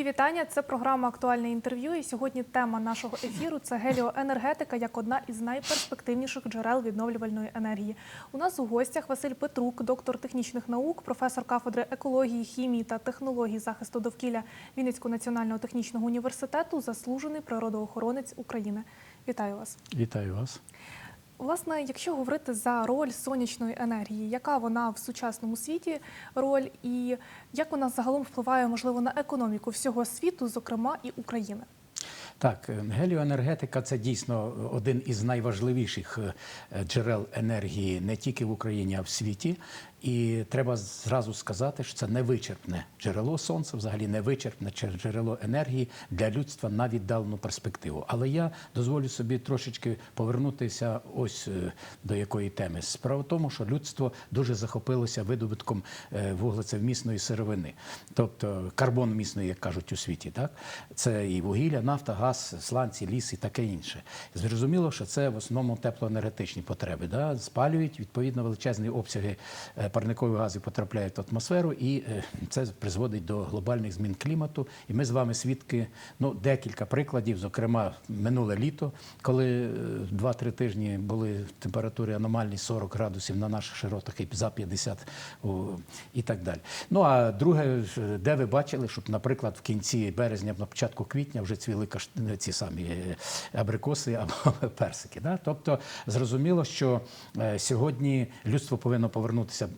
Мої вітання. Це програма Актуальне інтерв'ю. І сьогодні тема нашого ефіру це геліоенергетика як одна із найперспективніших джерел відновлювальної енергії. У нас у гостях Василь Петрук, доктор технічних наук, професор кафедри екології, хімії та технологій захисту довкілля Вінницького національного технічного університету, заслужений природоохоронець України. Вітаю вас. Вітаю вас. Власне, якщо говорити за роль сонячної енергії, яка вона в сучасному світі роль, і як вона загалом впливає, можливо, на економіку всього світу, зокрема і України? Так, е, геліоенергетика це дійсно один із найважливіших е, джерел енергії не тільки в Україні, а в світі. І треба зразу сказати, що це невичерпне джерело сонця, взагалі невичерпне джерело енергії для людства на віддалену перспективу. Але я дозволю собі трошечки повернутися ось е, до якої теми. Справа в тому, що людство дуже захопилося видобутком е, вуглецевмісної сировини, тобто карбонмісної, як кажуть у світі. Так це і вугілля, нафта, газ, сланці, ліс і таке інше. Зрозуміло, що це в основному теплоенергетичні потреби. Да? Спалюють відповідно величезні обсяги е, парникових газів потрапляють в атмосферу, і е, це призводить до глобальних змін клімату. І ми з вами свідки ну, декілька прикладів, зокрема, минуле літо, коли е, два-три тижні були температури аномальні 40 градусів на наших широтах і за 50 і так далі. Ну а друге, де ви бачили, щоб, наприклад, в кінці березня, на початку квітня вже цвіли каш... ці самі е, абрикоси або персики. Да? Тобто зрозуміло, що е, сьогодні людство повинно повернутися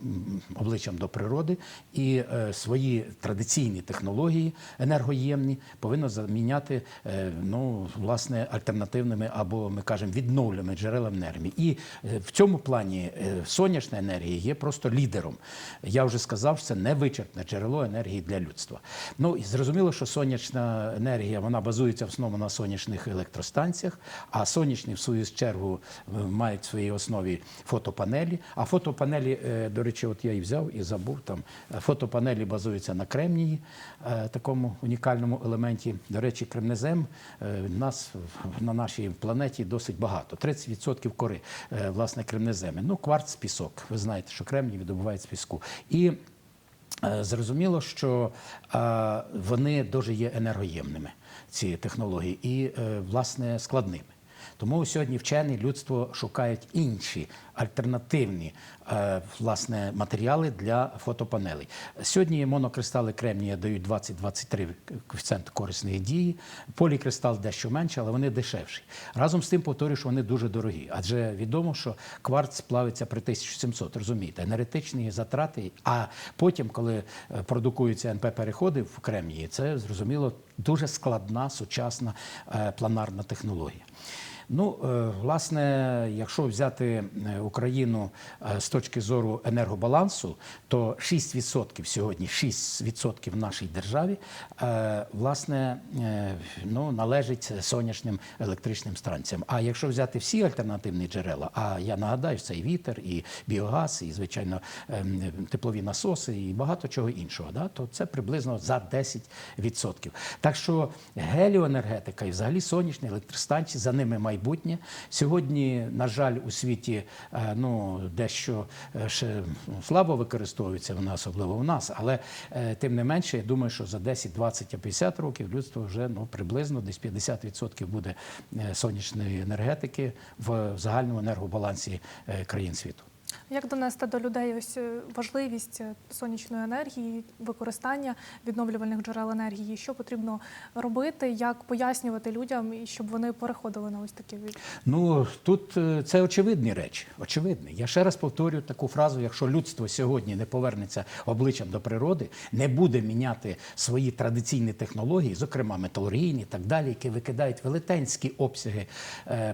обличчям до природи і е, свої традиційні технології енергоємні повинно заміняти е, ну, власне альтернативними або ми кажемо відновленими джерелами енергії. І е, в цьому плані сонячна енергія є просто лідером. Я вже сказав, що це невичерпне джерело енергії для людства. Ну і зрозуміло, що сонячна енергія вона базується в основному на сонячних електростанціях, а сонячні, в свою чергу, мають в своїй основі фотопанелі. А фотопанелі, до речі, от я і взяв і забув там. е, Фотопанелі базуються на кремнії, е, такому унікальному елементі. До речі, кремнезем е, нас на нашій планеті досить багато. 30% кори, власне, кремнеземи. Ну, кварц, пісок. Ви знаєте, що кремній видобувають з піску. І Зрозуміло, що вони дуже є енергоємними, ці технології, і власне складними. Тому сьогодні вчені людство шукають інші альтернативні е, власне матеріали для фотопанелей. Сьогодні монокристали кремнія дають 20-23 коефіцієнт корисної дії. Полікристал дещо менше, але вони дешевші. Разом з тим повторюю, що вони дуже дорогі, адже відомо, що кварц плавиться при 1700, розумієте, енергетичні затрати. А потім, коли е, продукуються НП-переходи в кремнії, це зрозуміло дуже складна сучасна е, планарна технологія. Ну, е, власне, якщо взяти е, Україну е, з точки зору енергобалансу, то 6% сьогодні, 6% в нашій державі, власне, ну, належить сонячним електричним станціям. А якщо взяти всі альтернативні джерела, а я нагадаю, це і вітер, і біогаз, і, звичайно, ем, теплові насоси, і багато чого іншого, да, то це приблизно за 10%. Так що геліоенергетика і взагалі сонячні електростанції, за ними майбутнє. Сьогодні, на жаль, у світі е, ну, дещо е, ще слабо використовується вона, особливо у нас, але е, тим не менше, я думаю, що за 10, 20, 50 років людство вже ну, приблизно десь 50% буде сонячної енергетики в загальному енергобалансі країн світу. Як донести до людей ось е, важливість е, сонячної енергії, використання відновлювальних джерел енергії? Що потрібно робити, як пояснювати людям, щоб вони переходили на ось такі Ну тут е, це очевидні речі. Очевидні. Я ще раз повторюю таку фразу: якщо людство сьогодні не повернеться обличчям до природи, не буде міняти свої традиційні технології, зокрема металургійні і так далі, які викидають велетенські обсяги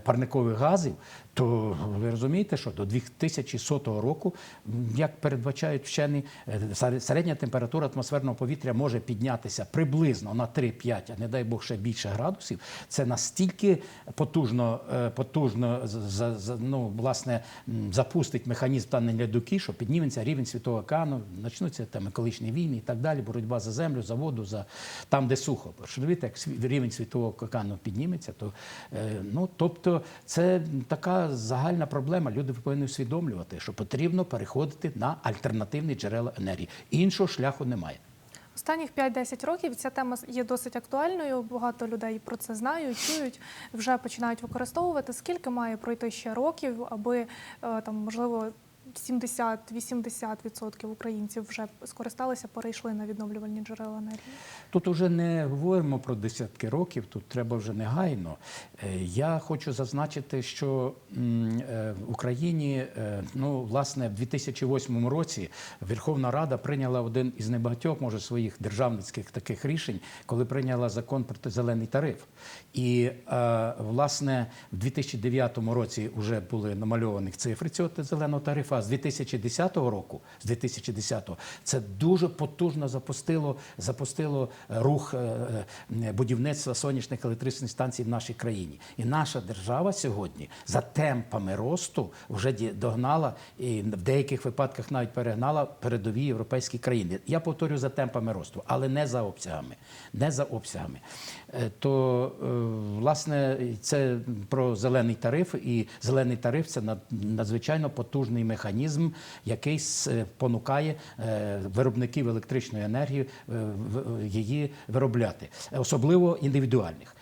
парникових газів. То ви розумієте, що до 2100 року, як передбачають вчені, е, середня температура атмосферного повітря може піднятися приблизно на 3-5, а не дай Бог ще більше градусів. Це настільки потужно, е, потужно ну, власне, запустить механізм танення льодовики, що підніметься рівень світового океану, почнуться там екологічні війни і так далі, боротьба за землю, за воду, за там, де сухо. Що дивіться, як рівень світового океану підніметься, то е, ну тобто це така загальна проблема. Люди повинні усвідомлювати, що потрібно переходити на альтернативні джерела енергії. Іншого шляху немає. Останніх 5-10 років ця тема є досить актуальною. Багато людей про це знають, чують, вже починають використовувати. Скільки має пройти ще років, аби е, там можливо 70-80% українців вже скористалися, перейшли на відновлювальні джерела енергії? Тут уже не говоримо про десятки років, тут треба вже негайно. Е, Я хочу зазначити, що е, в Україні, е, ну, власне, в 2008 році Верховна Рада прийняла один із небагатьох, може, своїх державницьких таких рішень, коли прийняла закон про зелений тариф. І, власне, в 2009 році вже були намальовані цифри цього зеленого тарифу, а з 2010 року, з 2010 це дуже потужно запустило, запустило е, рух е, е, будівництва сонячних електричних станцій в нашій країні. І наша держава сьогодні за темпами росту вже догнала і в деяких випадках навіть перегнала передові європейські країни. Я повторю за темпами росту, але не за обсягами. Не за обсягами. Е, То е, власне це про зелений тариф, і зелений тариф це над- надзвичайно потужний механізм, який спонукає понукає е, виробників електричної енергії її виробляти, особливо індивідуальних.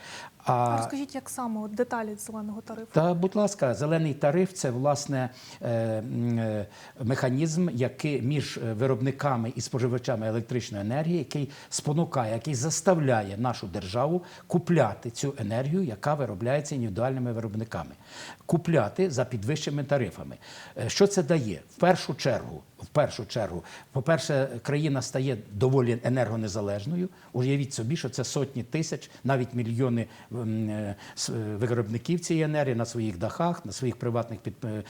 А розкажіть, як саме от деталі зеленого тарифу? Та, будь ласка, зелений тариф це власне е, е, механізм, який між е, виробниками і споживачами електричної енергії, який спонукає, який заставляє нашу державу купляти цю енергію, яка виробляється індивідуальними виробниками, купляти за підвищеними тарифами. Що це дає? В першу чергу, в першу чергу, по-перше, країна стає доволі енергонезалежною. Уявіть собі, що це сотні тисяч, навіть мільйони е, е, виробників цієї енергії на своїх дахах, на своїх приватних під, е,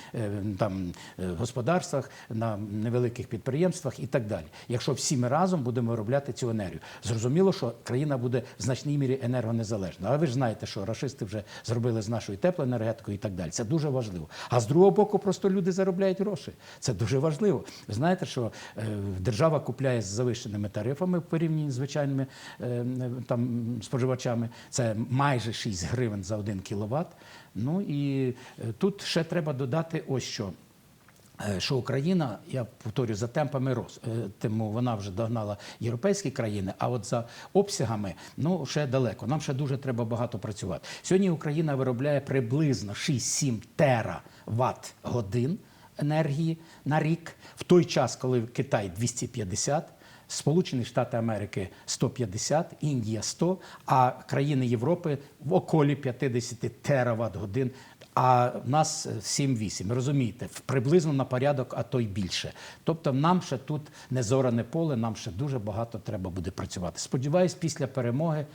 там, господарствах, на невеликих підприємствах і так далі. Якщо всі ми разом будемо виробляти цю енергію, зрозуміло, що країна буде в значній мірі енергонезалежна. Але ви ж знаєте, що рашисти вже зробили з нашою теплоенергетикою і так далі. Це дуже важливо. А з другого боку, просто люди заробляють гроші. Це дуже важливо. Ви знаєте, що е, держава купляє з завищеними тарифами в порівнянні з звичайними е, там споживачами. Це майже 6 гривень за 1 кіловат. Ну і е, тут ще треба додати ось що. Що Україна, я повторю, за темпами роз, тому вона вже догнала європейські країни, а от за обсягами ну ще далеко. Нам ще дуже треба багато працювати. Сьогодні Україна виробляє приблизно 6-7 тераватт годин енергії на рік, в той час, коли Китай 250, Сполучені Штати Америки 150, Індія 100, а країни Європи в околі 50 тераватт годин. А в нас 7-8. Розумієте, приблизно на порядок, а то й більше. Тобто нам ще тут не зоране поле, нам ще дуже багато треба буде працювати. Сподіваюсь, після перемоги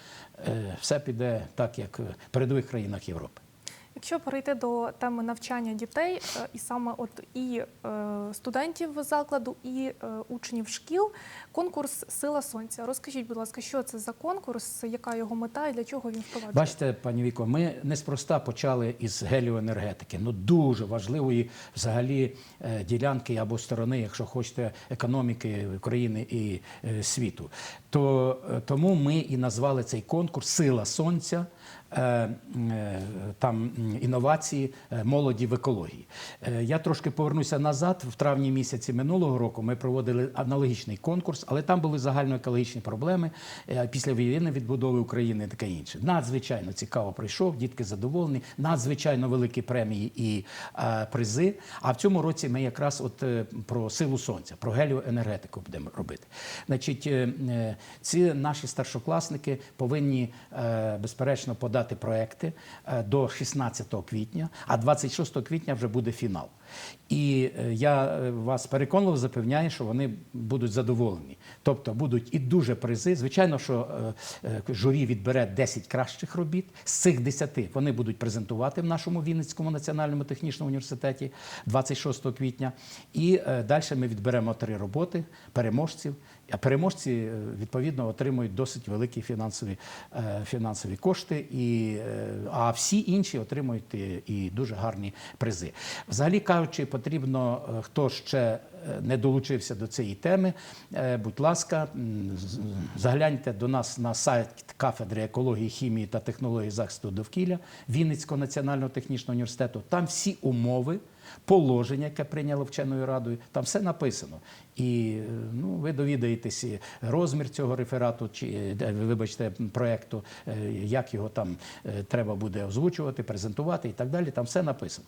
е, все піде так, як в передових країнах Європи. Якщо перейти до теми навчання дітей, е, і саме от і е, студентів закладу, і е, учнів шкіл, конкурс Сила Сонця. Розкажіть, будь ласка, що це за конкурс, яка його мета і для чого він впроваджується? Бачите, пані Віко, ми неспроста почали із геліоенергетики. Ну дуже важливої взагалі ділянки або сторони, якщо хочете, економіки України і світу. То тому ми і назвали цей конкурс Сила сонця. Е, е, Там інновації е, молоді в екології. Я трошки повернуся назад. В травні місяці минулого року ми проводили аналогічний конкурс, але там були загальноекологічні проблеми після війни відбудови України і таке інше. Надзвичайно цікаво пройшов, дітки задоволені, надзвичайно великі премії і призи. А в цьому році ми якраз от про силу сонця, про геліоенергетику будемо робити. Значить, ці наші старшокласники повинні безперечно подати проекти е, до 16 квітня, а 26 квітня вже буде фінал. І е, я е, вас переконливо запевняю, що вони будуть задоволені. Тобто будуть і дуже призи. Звичайно, що е, журі відбере 10 кращих робіт. З цих 10 вони будуть презентувати в нашому Вінницькому національному технічному університеті 26 квітня. І далі ми відберемо три роботи переможців. А переможці відповідно отримують досить великі фінансові, фінансові кошти, і, а всі інші отримують і, дуже гарні призи. Взагалі кажучи, потрібно, е, хто ще е, не долучився до цієї теми, е, будь ласка, загляньте до нас на сайт кафедри екології, хімії та технології захисту довкілля Вінницького національного технічного університету. Там всі умови положення, яке прийняло вченою радою. Там все написано. І ну, ви довідаєтесь розмір цього реферату, чи вибачте, проекту, е, як його там треба буде озвучувати, презентувати і так далі. Там все написано.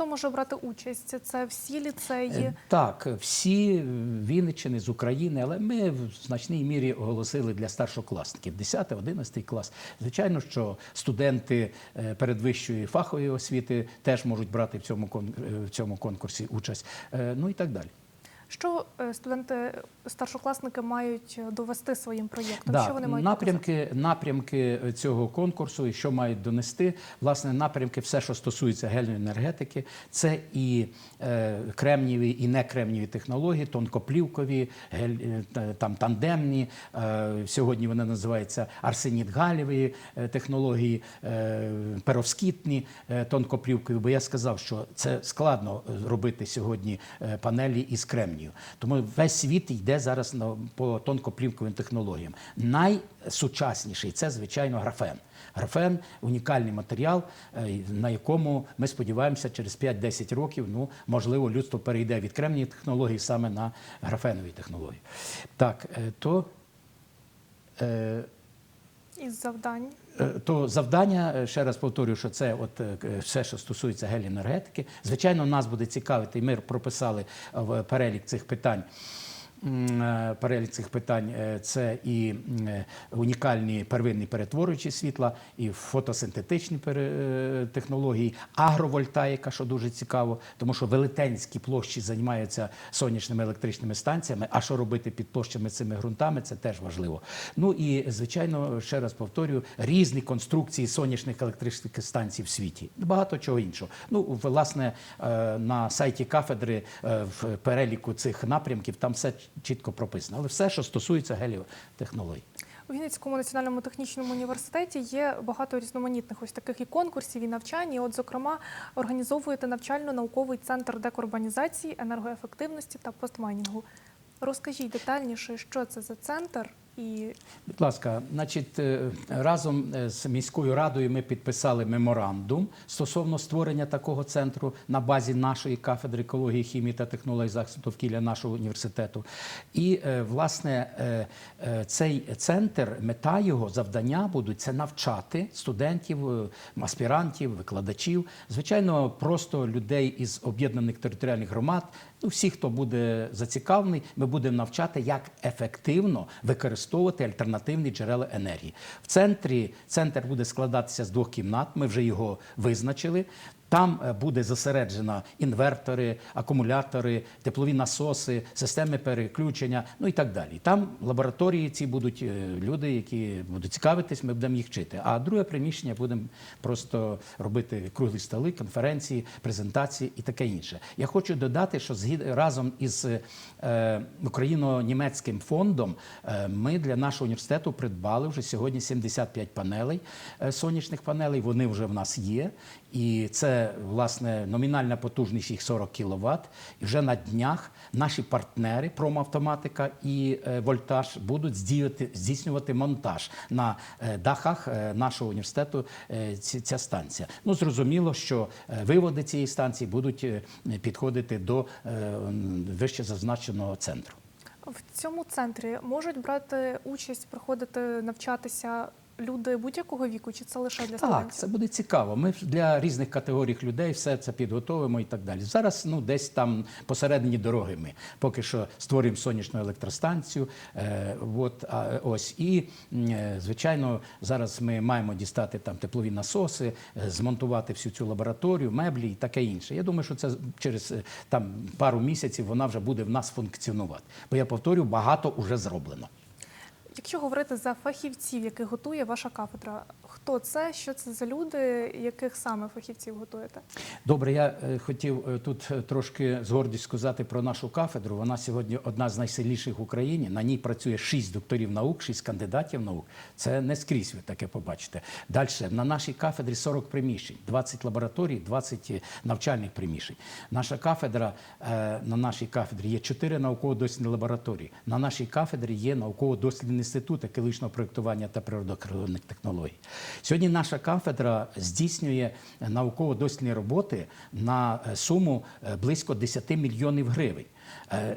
Хто може брати участь? Це всі ліцеї? Е, Так, всі Вінниччини з України, але ми в значній мірі оголосили для старшокласників 10-11 клас. Звичайно, що студенти е, передвищої фахової освіти теж можуть брати в цьому е, в цьому конкурсі участь. Ну і так далі. Що е, студенти, старшокласники мають довести своїм проєктом? Да, Що вони мають показати? напрямки, напрямки цього конкурсу і що мають донести. Власне, напрямки, все, що стосується гельної енергетики, це і е, кремнієві, і некремнієві технології, тонкоплівкові, гель, е, там тандемні. Е, сьогодні вони називаються арсеніт-галєві е, технології, е, перовскітні е, тонкоплівкові. Бо я сказав, що це складно е, робити сьогодні е, панелі із кремнію. Тому весь світ йде зараз на, по тонкоплівковим технологіям. Найсучасніший це, звичайно, графен. Графен унікальний матеріал, е, на якому ми сподіваємося, через 5-10 років, ну можливо, людство перейде від кремнії технології саме на графенові технології. Так, е, то. е, Із завдань. Е, То завдання, е, ще раз повторюю, що це от е, все, що стосується геліенергетики. Звичайно, нас буде цікавити, і ми прописали в перелік цих питань. Е, Перелік цих питань е, це і е, унікальні первинні перетворюючі світла, і фотосинтетичні технології, агровольтаїка, що дуже цікаво, тому що велетенські площі займаються сонячними електричними станціями. А що робити під площами цими ґрунтами, це теж важливо. Ну і звичайно, ще раз повторюю, різні конструкції сонячних електричних станцій в світі. Багато чого іншого. Ну, власне, на сайті кафедри в переліку цих напрямків там все чітко прописано. Але все, що стосується геліотехнологій. У Вінницькому національному технічному університеті є багато різноманітних ось таких і конкурсів, і навчань. І от, зокрема, організовуєте навчально-науковий центр декарбонізації, енергоефективності та постмайнінгу. Розкажіть детальніше, що це за центр і Будь ласка, значить, е, разом е, з міською радою ми підписали меморандум стосовно створення такого центру на базі нашої кафедри екології, хімії та технологій захисту довкілля нашого університету. І е, власне цей центр, мета його завдання будуть це навчати студентів, аспірантів, викладачів, звичайно, просто людей із об'єднаних територіальних громад. Ну, всі, хто буде зацікавлений, ми будемо навчати, як ефективно використовувати альтернативні джерела енергії. В центрі центр буде складатися з двох кімнат. Ми вже його визначили. Там е, буде зосереджено інвертори, акумулятори, теплові насоси, системи переключення, ну і так далі. Там лабораторії ці будуть е, люди, які будуть цікавитись, ми будемо їх вчити. А друге приміщення будемо просто робити круглі столи, конференції, презентації і таке інше. Я хочу додати, що разом із е, україно-німецьким фондом ми для нашого університету придбали вже сьогодні 75 панелей сонячних панелей. Вони вже в нас є. І це власне номінальна потужність їх 40 кВт. І вже на днях наші партнери Промавтоматика і е, Вольтаж будуть здійснювати монтаж на е, дахах е, нашого університету. Ця станція. Ну зрозуміло, що виводи цієї станції будуть підходити до вище зазначеного центру. в цьому центрі можуть брати участь, приходити навчатися люди будь-якого віку, чи це лише для Так, це буде цікаво. Ми для різних категорій людей все це підготовимо і так далі. Зараз ну десь там посередині дороги ми поки що створюємо сонячну електростанцію. Е, от а, ось і е, звичайно, зараз ми маємо дістати там теплові насоси, е, змонтувати всю цю лабораторію, меблі і таке інше. Я думаю, що це через е, там пару місяців вона вже буде в нас функціонувати. Бо я повторю, багато вже зроблено. Якщо говорити за фахівців, яких готує ваша кафедра, хто це, що це за люди, яких саме фахівців готуєте? Добре, я е, хотів е, тут е, трошки з гордістю сказати про нашу кафедру. Вона сьогодні одна з найсильніших в Україні. На ній працює шість докторів наук, шість кандидатів наук. Це не скрізь ви таке побачите. Далі на нашій кафедрі 40 приміщень, 20 лабораторій, 20 навчальних приміщень. Наша кафедра на нашій кафедрі є 4 науково-дослідні лабораторії. На нашій кафедрі є науково-дослідний інститут екологічного проєктування та природоохоронних технологій. Сьогодні наша кафедра здійснює науково-дослідні роботи на е, суму е, близько 10 мільйонів гривень. Е,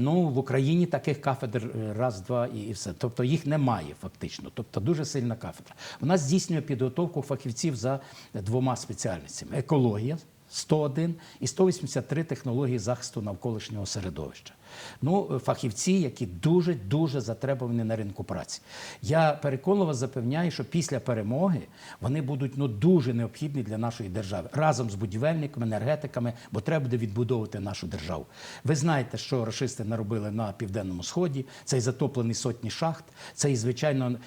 Ну, в Україні таких кафедр раз, два і все. Тобто їх немає фактично. Тобто дуже сильна кафедра. Вона здійснює підготовку фахівців за двома спеціальностями: екологія 101 і 183 технології захисту навколишнього середовища. Ну, фахівці, які дуже дуже затребувані на ринку праці. Я переконливо запевняю, що після перемоги вони будуть ну дуже необхідні для нашої держави разом з будівельниками, енергетиками, бо треба буде відбудовувати нашу державу. Ви знаєте, що рашисти наробили на південному сході. Це і затоплені сотні шахт, це і звичайно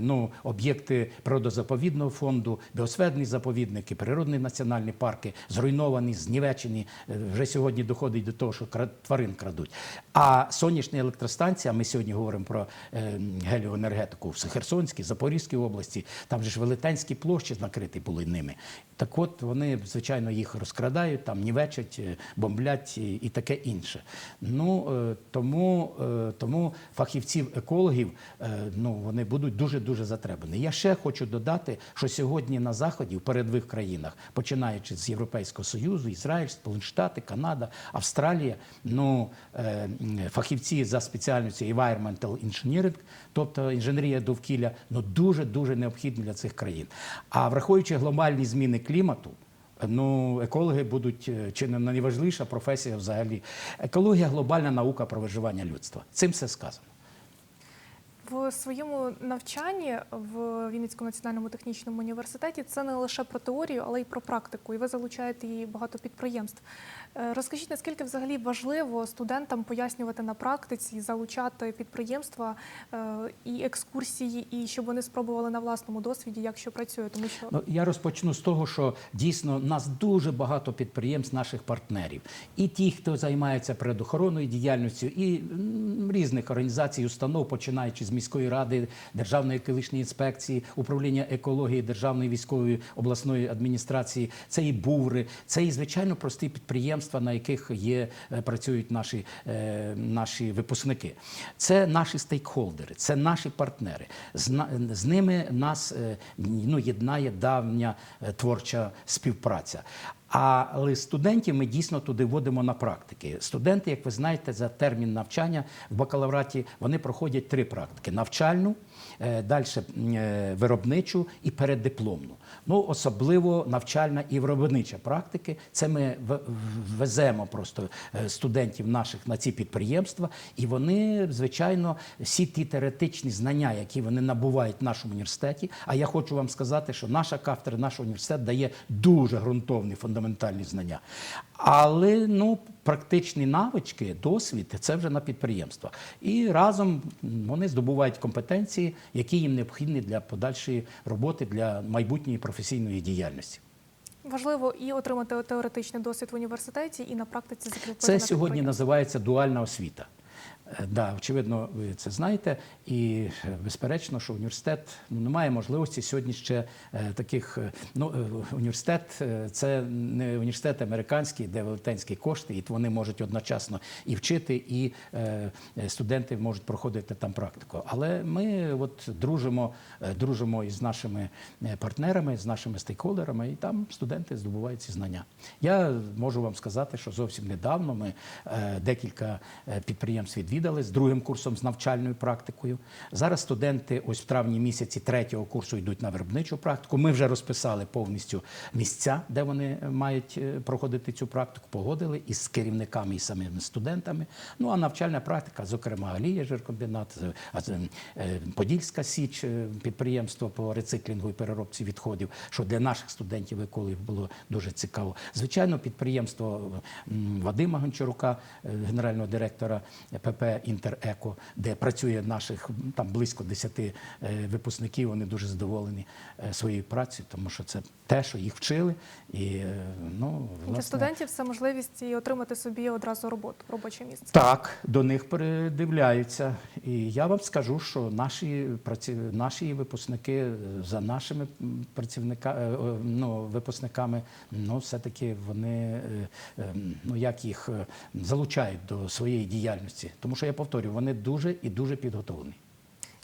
ну, об'єкти природозаповідного фонду, біосферні заповідники, природні національні парки, зруйновані, знівечені. Е, Вже сьогодні доходить до того, що тварин крадуть. А сонячні електростанції, а ми сьогодні говоримо про е, геліоенергетику в Херсонській, Запорізькій області, там же ж велетенські площі накриті були ними. Так от вони, звичайно, їх розкрадають, там нівечать, е, бомблять і, і таке інше. Ну е, тому, е, тому фахівців екологів е, ну, вони будуть дуже дуже затребані. Я ще хочу додати, що сьогодні на заході, в передових країнах, починаючи з Європейського Союзу, Ізраїль, Сполучені Штати, Канада, Австралія, ну е, фахівці за спеціальністю environmental engineering, тобто інженерія довкілля, ну дуже дуже необхідні для цих країн. А враховуючи глобальні зміни клімату. Ну, екологи будуть е, чи не найважливіша професія взагалі. Екологія глобальна наука про виживання людства. Цим все сказано. В своєму навчанні в Вінницькому національному технічному університеті це не лише про теорію, але й про практику. І ви залучаєте її багато підприємств. Е, Розкажіть, наскільки взагалі важливо студентам пояснювати на практиці, залучати підприємства е, і екскурсії, і щоб вони спробували на власному досвіді, як що працює, тому що Ну, я розпочну з того, що дійсно нас дуже багато підприємств, наших партнерів. І ті, хто займається предохоронною діяльністю, і різних організацій, установ, починаючи з міської ради, Державної екологічної інспекції, управління екології Державної військової обласної адміністрації, це і буври, це і звичайно прості підприємства, на яких є е, працюють наші, е, наші випускники. Це наші стейкхолдери, це наші партнери. З, з ними нас е, ну, єднає давня творча співпраця. Але студентів ми дійсно туди водимо на практики. Студенти, як ви знаєте, за термін навчання в бакалавраті вони проходять три практики: навчальну, далі виробничу і переддипломну. Ну, особливо навчальна і виробнича практики. Це ми веземо просто е, студентів наших на ці підприємства, і вони, звичайно, всі ті теоретичні знання, які вони набувають в нашому університеті. А я хочу вам сказати, що наша кафедра, наш університет дає дуже ґрунтовні фундаментальні знання. Але ну, практичні навички, досвід це вже на підприємствах. І разом вони здобувають компетенції, які їм необхідні для подальшої роботи, для майбутньої професійної діяльності. важливо і отримати теоретичний досвід в університеті, і на практиці закріпити Це сьогодні називається дуальна освіта. Е, Да, очевидно, ви це знаєте, і е, безперечно, що університет ну, не має можливості сьогодні ще е, таких. Ну, університет це не університет американський, де велетенські кошти, і вони можуть одночасно і вчити, і студенти можуть проходити там практику. Але ми от дружимо, дружимо із нашими партнерами, з нашими стейкхолдерами, і там студенти здобувають ці знання. Я можу вам сказати, що зовсім недавно ми декілька підприємств відвідали з другим курсом з навчальною практикою. Зараз студенти ось в травні місяці третього курсу йдуть на виробничу практику. Ми вже розписали повністю місця, де вони мають е, проходити цю практику, погодили із керівниками і самими студентами. Ну а навчальна практика, зокрема, Алія Жиркомбінат, е, е, Подільська Січ, е, підприємство по рециклінгу і переробці відходів, що для наших студентів екологів було дуже цікаво. Звичайно, підприємство Вадима Гончарука, е, генерального директора ПП Інтереко, де працює наших там близько 10 е, випускників. Вони дуже задоволені е, своєю працею, тому що це те, що їх вчили, і е, ну Для власне, студентів це можливість і отримати собі одразу роботу, робоче місце. так, до них передивляються. І я вам скажу, що наші праці... наші випускники е, за нашими працівника... е, е, ну, випускниками, ну, все-таки вони е, е, ну, як їх е, залучають до своєї діяльності. Тому що я повторюю, вони дуже і дуже підготовлені.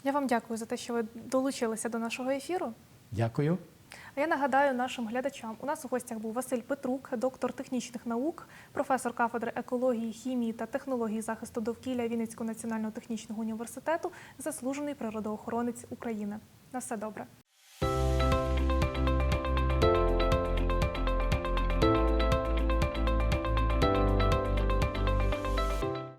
Я вам дякую за те, що ви долучилися до нашого ефіру. Дякую. А я нагадаю нашим глядачам, у нас у гостях був Василь Петрук, доктор технічних наук, професор кафедри екології, хімії та технології захисту довкілля Вінницького національного технічного університету, заслужений природоохоронець України. На все добре.